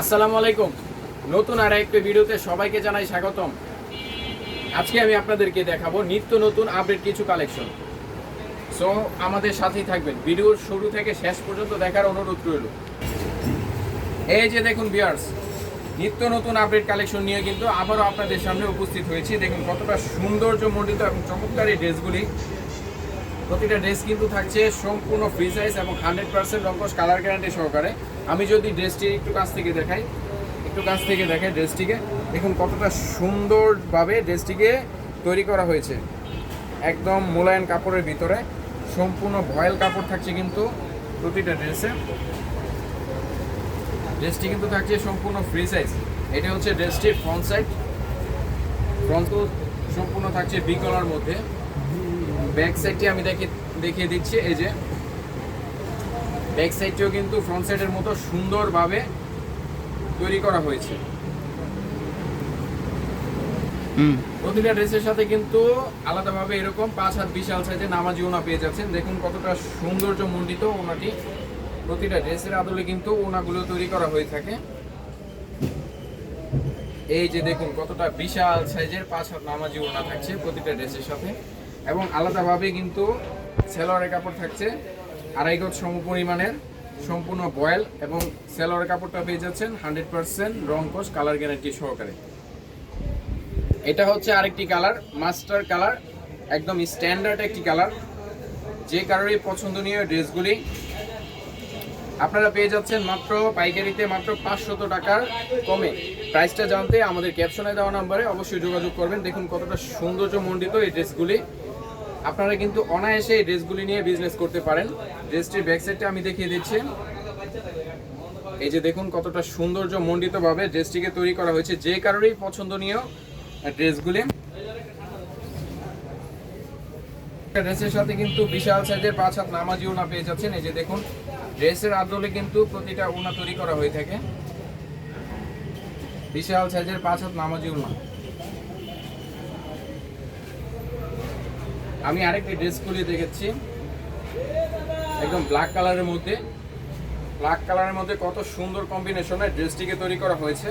আসসালামু আলাইকুম। নতুন আর একটা ভিডিওতে সবাইকে জানাই স্বাগতম। আজকে আমি আপনাদেরকে দেখাবো নিত্য নতুন আপডেট কিছু কালেকশন সো আমাদের সাথেই থাকবেন। ভিডিওর শুরু থেকে শেষ পর্যন্ত দেখার অনুরোধ রইল। এই যে দেখুন বিয়ার্স নিত্য নতুন আপডেট কালেকশন নিয়ে কিন্তু আবারও আপনাদের সামনে উপস্থিত হয়েছি। দেখুন কতটা সৌন্দর্য মণ্ডিত এবং চমৎকার এই ড্রেসগুলি প্রতিটা ড্রেস কিন্তু থাকছে সম্পূর্ণ ফ্রি সাইজ এবং হান্ড্রেড পার্সেন্ট রঙ্কশ কালার গ্যারান্টি সহকারে। আমি যদি ড্রেসটি একটু কাছ থেকে দেখাই, একটু কাছ থেকে দেখাই ড্রেসটিকে দেখুন কতটা সুন্দরভাবে ড্রেসটিকে তৈরি করা হয়েছে। একদম মোলায়েম কাপড়ের ভিতরে। সম্পূর্ণ ভয়েল কাপড় থাকছে কিন্তু প্রতিটা ড্রেসে ড্রেসটি কিন্তু থাকছে সম্পূর্ণ ফ্রি সাইজ এটা হচ্ছে ড্রেসটির ফ্রন্ট সাইড ফ্রন্ট সম্পূর্ণ থাকছে বি কলার মধ্যে। ব্যাক সাইডটি আমি দেখে দেখিয়ে দিচ্ছি এই যে। ব্যাক সাইডটিও কিন্তু ফ্রন্ট সাইডের মতো সুন্দরভাবে তৈরি করা হয়েছে। প্রতিটা ড্রেসের সাথে কিন্তু আলাদাভাবে এরকম পাঁচ হাত বিশাল সাইজের নামাজি ওনা পেয়ে যাচ্ছেন। দেখুন কতটা সৌন্দর্য মণ্ডিত ওনাটি। প্রতিটা ড্রেসের আদলে কিন্তু ওনাগুলো তৈরি করা হয়ে থাকে। এই যে দেখুন কতটা বিশাল সাইজের পাঁচ হাত নামাজি ওনা থাকছে প্রতিটা ড্রেসের সাথে। আলাদাভাবে কিন্তু সেলোয়ারের কাপড় থাকছে। আড়াই গজ সম পরিমাণের সম্পূর্ণ বয়েল এবং সেলোয়ারের কাপড়টা পেয়ে যাচ্ছেন হান্ড্রেড পার্সেন্ট রং কোষ কালার গ্যারান্টি সহকারে। এটা হচ্ছে আরেকটি কালার, মাস্টার কালার, একদম স্ট্যান্ডার্ড একটি কালার। যে কারোরই পছন্দনীয় ড্রেসগুলি। আপনারা পেয়ে যাচ্ছেন মাত্র পাইকারিতে মাত্র পাঁচশত টাকার কমে। প্রাইসটা জানতে আমাদের ক্যাপশনে দেওয়া নাম্বারে অবশ্যই যোগাযোগ করবেন। দেখুন কতটা সৌন্দর্য মণ্ডিত এই ড্রেসগুলি। আপনারা কিন্তু অনায়াসে এই ড্রেসগুলি নিয়ে বিজনেস করতে পারেন। ড্রেসটির ব্যাক সাইডটা আমি দেখিয়ে দিচ্ছি। এই যে দেখুন কতটা সৌন্দর্য মণ্ডিতভাবে ড্রেসটিকে তৈরি করা হয়েছে। যে কারোরই পছন্দনীয় ড্রেসগুলি। ড্রেসের সাথে কিন্তু বিশাল সাইজের পাঁচ হাত নামাজি ওনা পেয়ে যাচ্ছেন। এই যে দেখুন, ড্রেসের আদলে কিন্তু প্রতিটা ওনা তৈরি করা হয়ে থাকে। বিশাল সাইজের পাঁচ হাত নামাজি ওনা আমি আরেকটি ড্রেস খুলে দেখেছি। একদম ব্ল্যাক কালারের মধ্যে। ব্ল্যাক কালারের মধ্যে কত সুন্দর কম্বিনেশনের ড্রেসটিকে তৈরি করা হয়েছে।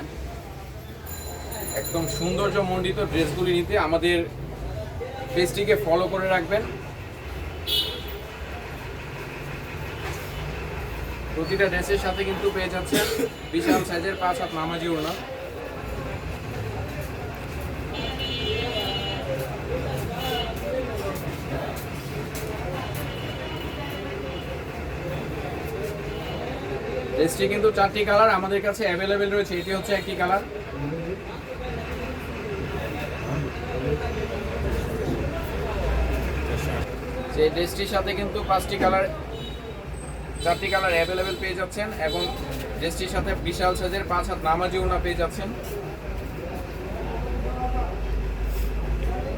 একদম সৌন্দর্য মণ্ডিত ড্রেসগুলি নিতে আমাদের পেজটিকে ফলো করে রাখবেন। প্রতিটা ড্রেসের সাথে কিন্তু পেয়ে যাচ্ছেন বিশাল সাইজের পাঁচ হাত নামাজি ওড়না। ড্রেসটি কিন্তু চারটি কালার আমাদের কাছে অ্যাভেলেবেল রয়েছে, এটি হচ্ছে একটি কালার যে ড্রেসটির সাথে কিন্তু পাঁচটি কালার চারটি কালার অ্যাভেলেবেল পেয়ে যাচ্ছেন, এবং ড্রেসটির সাথে বিশাল সাইজের পাঁচ হাত নামাজি ওনা পেয়ে যাচ্ছেন।